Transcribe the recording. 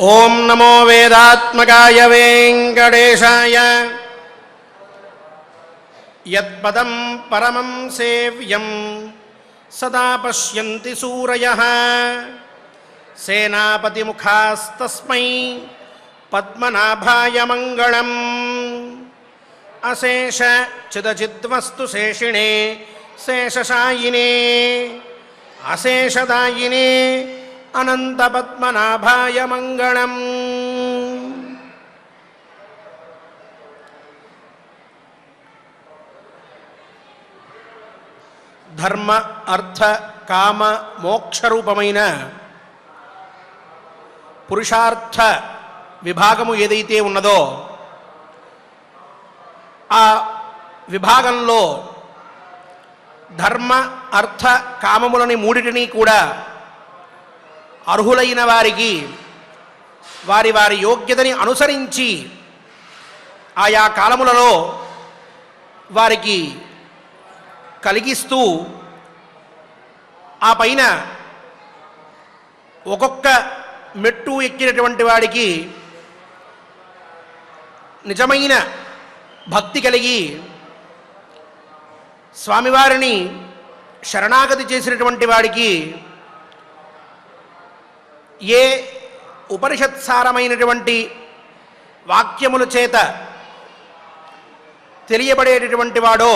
ఓం నమో వేదాత్మకాయ వెంకటేశాయ. యత్పదం పరమం సేవ్యం సదా పశ్యంతి సూరయ. సేనాపతిముఖాస్తస్మై పద్మనాభాయ మంగళం. అశేష చిదచిద్వస్తు శేషిణే శేషశాయినే. అశేషదాయినే అనంతపద్మనాభాయ మంగళం. ధర్మ అర్థ కామ మోక్షరూపమైన పురుషార్థ విభాగము ఏదైతే ఉన్నదో ఆ విభాగంలో ధర్మ అర్థ కామములని మూడిటిని కూడా అర్హులైన వారికి వారి వారి యోగ్యతని అనుసరించి ఆయా కాలములలో వారికి కలిగిస్తూ ఆ పైన ఒక్కొక్క మెట్టు ఎక్కినటువంటి వాడికి నిజమైన భక్తి కలిగి స్వామివారిని శరణాగతి చేసినటువంటి వాడికి ఏ ఉపనిషత్సారమైనటువంటి వాక్యముల చేత తెలియబడేటటువంటి వాడో